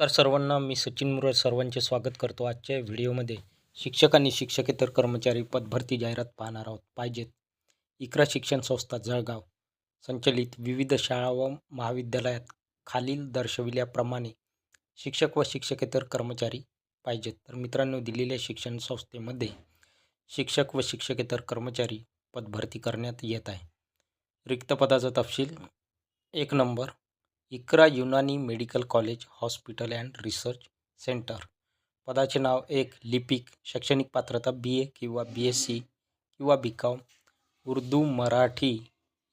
नमस्कार सर्वांना मी सचिन मुरळ सर्वांचे स्वागत करतो आजच्या व्हिडिओमध्ये. शिक्षक आणि शिक्षकेतर कर्मचारी पदभरती जाहिरात पाहणार आहोत. पाहिजेत. इकरा शिक्षण संस्था जळगाव. संचलित विविध शाळा व महाविद्यालयात खालील दर्शविल्याप्रमाणे शिक्षक व शिक्षकेतर कर्मचारी पाहिजेत. तर मित्रांनो दिलेल्या शिक्षण संस्थेमध्ये शिक्षक व शिक्षकेतर कर्मचारी पदभरती करण्यात येत आहे. रिक्त पदाचा तपशील एक number. Iqra Unani medical college hospital and research centre. पदाचे नाव एक लिपिक शैक्षणिक पात्रता बी ए किंवा बी एस सी किंवा B com. Urdu Marathi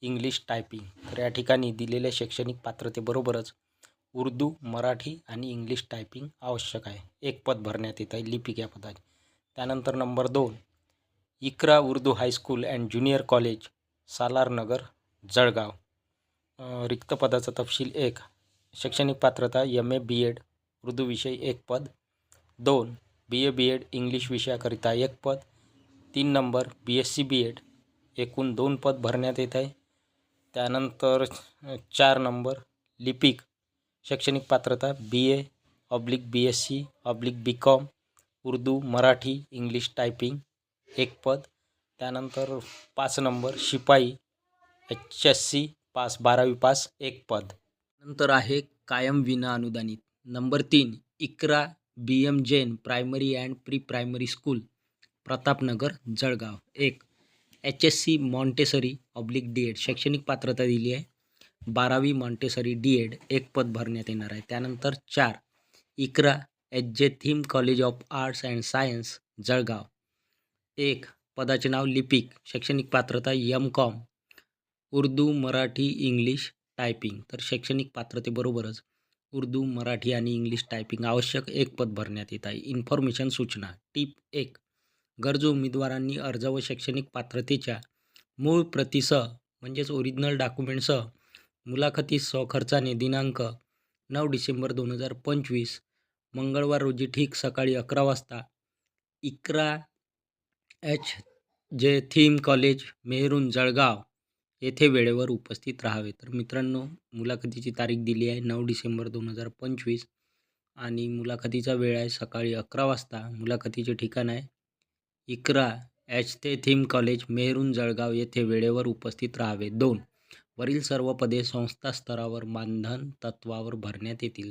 English typing. तर या ठिकाणी दिलेल्या शैक्षणिक पात्रतेबरोबरच उर्दू मराठी आणि इंग्लिश टायपिंग आवश्यक आहे. एक पद भरण्यात येत आहे लिपिक या पदाचे. त्यानंतर नंबर दोन Iqra Urdu high school and junior college Salarnagar Jalgaon. रिक्त पदाचा तपशील एक. शैक्षणिक पात्रता M A B Ed Urdu विषय एक पद. दोन. बी ए बी एड इंग्लिश विषयाकरिता एक पद. तीन number B S C B Ed एकूण दोन पद भरण्यात येत आहे. त्यानंतर चार नंबर लिपिक. शैक्षणिक पात्रता B A oblique B S C oblique B com Urdu Marathi English typing एक पद. त्यानंतर पाच नंबर शिपाई एच एस सी पास बारावी पास एक पद. नंतर आहे कायम विना अनुदानित. नंबर तीन Iqra B M Jain primary and pre primary school Pratapnagar Jalgaon. एक H S C Montessori oblique D Ed शैक्षणिक पात्रता दिली आहे. बारावी मॉन्टेसरी डी एड एक पद भरण्यात येणार आहे. त्यानंतर चार Iqra H J Theem college of arts and science Jalgaon. एक पदाचे नाव लिपिक शैक्षणिक पात्रता M com Urdu Marathi English typing तर शैक्षणिक पात्रतेबरोबरच उर्दू मराठी आणि इंग्लिश टायपिंग आवश्यक एक पद भरण्यात येत आहे. इन्फॉर्मेशन सूचना. टीप एक. गरजू उमेदवारांनी अर्ज व शैक्षणिक पात्रतेच्या मूळ प्रतीसह म्हणजेच ओरिजिनल डॉक्युमेंटसह मुलाखतीस स्वखर्चाने दिनांक नऊ डिसेंबर दोन हजार पंचवीस मंगळवार रोजी ठीक सकाळी अकरा वाजता Iqra H J Theem college Mehrun Jalgaon. येथे वेळेवर उपस्थित राहावे. तर मित्रांनो मुलाखतीची तारीख दिली आहे नऊ डिसेंबर दोन हजार पंचवीस आणि मुलाखतीचा वेळ आहे सकाळी अकरा वाजता. मुलाखतीचे ठिकाण आहे इकरा एच ते थीम कॉलेज मेहरून जळगाव. येथे वेळेवर उपस्थित राहावे. दोन वरील सर्व पदे संस्था स्तरावर मानधन तत्वावर भरण्यात येतील.